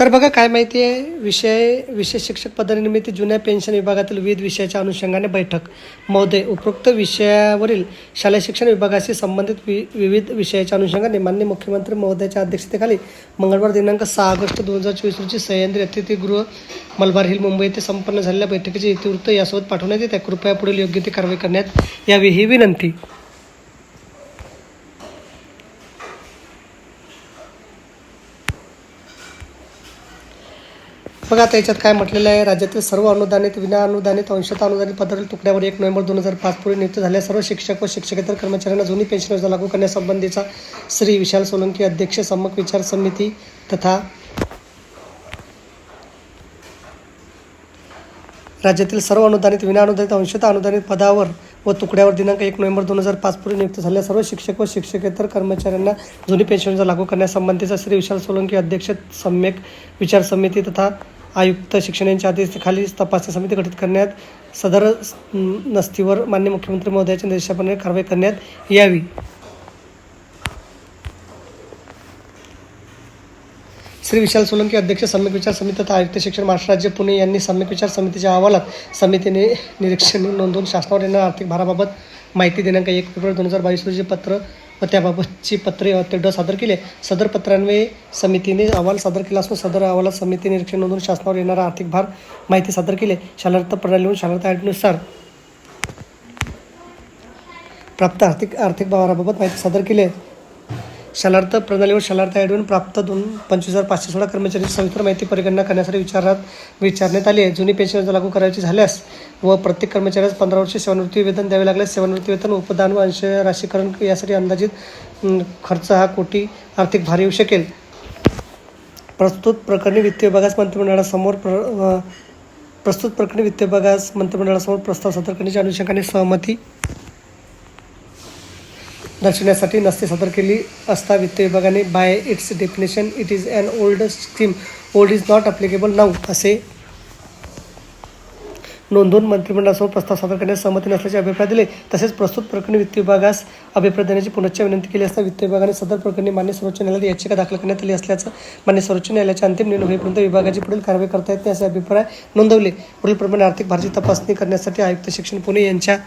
तर बघा काय माहिती आहे विषय विशेष शिक्षक पदानिमित्त जुन्या पेन्शन विभागातील विविध विषयाच्या अनुषंगाने बैठक. महोदय उपरोक्त विषयावरील शालेय शिक्षण विभागाशी संबंधित वि विविध विषयाच्या अनुषंगाने मान्य मुख्यमंत्री महोदयाच्या अध्यक्षतेखाली मंगळवार दिनांक सहा ऑगस्ट दोन हजार चोवीस रोजी सह्याद्री अतिथीगृह मलबार हिल मुंबई येथे संपन्न झालेल्या बैठकीचे इतिवृत्त यासोबत पाठवण्यात येते. कृपया पुढील योग्य ती कारवाई करण्यात यावी ही विनंती. बघा आता याच्यात काय म्हटलेलं आहे? राज्यातील सर्व अनुदानित विना अनुदानित अंशतः अनुदानित पदावरील तुकड्यावर एक नोव्हेंबर दोन हजार पाच पूर्वी नियुक्त झालेल्या सर्व शिक्षक व शिक्षकेतर कर्मचाऱ्यांना जुनी पेन्शन योजना लागू करण्यासंबंधीचा श्री विशाल सोलंकी अध्यक्ष सम्मक विचार समिती तथा राज्यातील सर्व अनुदानित विना अनुदानित अंशतः अनुदानित पदावर व तुकड्यावर दिनांक एक नोव्हेंबर दोन हजार पाच पूर्वी नियुक्त झाल्या सर्व शिक्षक व शिक्षकेतर कर्मचाऱ्यांना जुनी पेन्शन योजना लागू करण्यासंबंधीचा श्री विशाल सोलंकी अध्यक्ष सम्यक विचार समिती तथा आयुक्त शिक्षण यांच्या आदेशाखाली तपासणी समिती गठीत करण्यात सदर नस्तीवर मान्य मुख्यमंत्री महोदयाच्या निर्देशाप्रमाणे कारवाई करण्यात यावी. श्री विशाल सोलंकी अध्यक्ष सम्यक विचार समिती तथा आयुक्त शिक्षण महाराष्ट्र राज्य पुणे यांनी सम्यक विचार समितीच्या अहवालात समितीने निरीक्षण नोंदवून शासनावर येणाऱ्या आर्थिक भाराबाबत माहिती दिनांक एक फेब्रुवारी दोन हजार बावीस रोजी पत्र व त्याबाबतची पत्रे ते ते सादर केले. सदर पत्रान्वये समितीने अहवाल सादर केला असून सदर अहवालात समिती निरीक्षण नोंदवून शासनावर येणारा आर्थिक भार माहिती सादर केले. शालार्थ प्रणालीवरून शालार्थ ॲडनुसार प्राप्त आर्थिक आर्थिक भाराबाबत माहिती सादर केली. आहे शालार्थ प्रणालीवर शालार्थ ॲडवून प्राप्त दोन पंचवीस हजार पाचशे सोळा कर्मचारी सविस्तर माहिती परिगणना करण्यासाठी विचारात विचारण्यात आली आहे. जुनी पेन्शन योजना लागू करायची झाल्यास व प्रत्येक कर्मचाऱ्यास पंधरा वर्षे सेवानिवृत्ती वेतन द्यावे लागल्यास सेवानिवृत्ती वेतन उपदान व अंश राशीकरण यासाठी अंदाजित खर्च हा कोटी आर्थिक भार येऊ शकेल. प्रस्तुत प्रकरणी वित्त विभागास मंत्रिमंडळासमोर प्र प्रस्तुत प्रकरणी वित्त विभागास मंत्रिमंडळासमोर प्रस्ताव सादर करण्याच्या अनुषंगाने सहमती दर्शवण्यासाठी नसते सादर केली असता वित्त विभागाने by its definition it is an old scheme old is not applicable now असे नोंदवून मंत्रिमंडळासमोर प्रस्ताव सादर करण्यास सहमती नसल्याचे अभिप्राय दिले. तसेच प्रस्तुत प्रकरणी वित्त विभागास अभिप्राय देण्याची पुनश्च विनंती केली असता वित्त विभागाने सदर प्रकरणी मान्य सर्वोच्च न्यायालयात याचिका दाखल करण्यात आली असल्याचं मान्य सर्वोच्च न्यायालयाच्या अंतिम निर्णय होईपर्यंत विभागाची पुढील कारवाई करता येत नाही असे अभिप्राय नोंदवले. पुढीलप्रमाणे आर्थिक भारतीय तपासणी करण्यासाठी आयुक्त शिक्षण पुणे यांच्या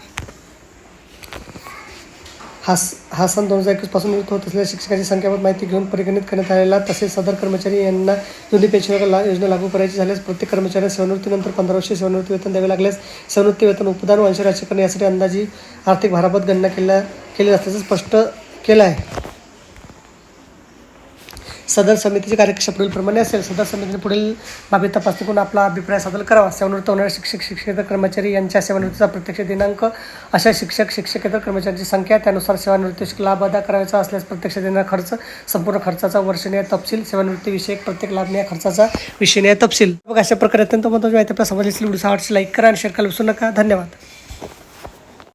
हा हा सन दोन हजार एकवीसपासून नियुक्त होत असलेल्या शिक्षकाची संख्याबद्दल माहिती घेऊन परिगणित करण्यात आलेला तसेच सदर कर्मचारी यांना जुनी पेन्शन ला योजना लागू करायची झाल्यास प्रत्येक कर्मचाऱ्याला सेवानिवृत्तीनंतर पंधरा वर्षे सेवानिवृत्ती वेतन द्यावे लागल्यास सेवानिवृत्ती वेतन उपदान व अंशराशीकरण यासाठी अंदाजी आर्थिक भाराबाबत गणना केल्या केली असल्याचं स्पष्ट केलं आहे सदर समितीची कार्यकक्षा पुढीलप्रमाणे असेल. सदर समितीने पुढील बाबी तपासणी करून आपला अभिप्राय सादर करावा. सेवानिवृत्त होणाऱ्या शिक्षक शिक्षकेतर कर्मचारी यांच्या सेवानिवृत्तीचा प्रत्यक्ष दिनांक अशा शिक्षक शिक्षकेतर कर्मचाऱ्यांची संख्या त्यानुसार सेवानिवृत्ती लाभ अदा करायचा असल्यास प्रत्यक्ष देणारा खर्च संपूर्ण खर्चाचा वर्षनीय तपशील सेवानिवृत्तीविषयक प्रत्येक लाभनीय खर्चाचा विषयनीय तपशील. मग अशा प्रकारे अत्यंत महत्त्वाची माहिती आपल्या समजली व्हिडिओ आवडची लाईक करा आणि शेअर करायला विसरू नका. धन्यवाद.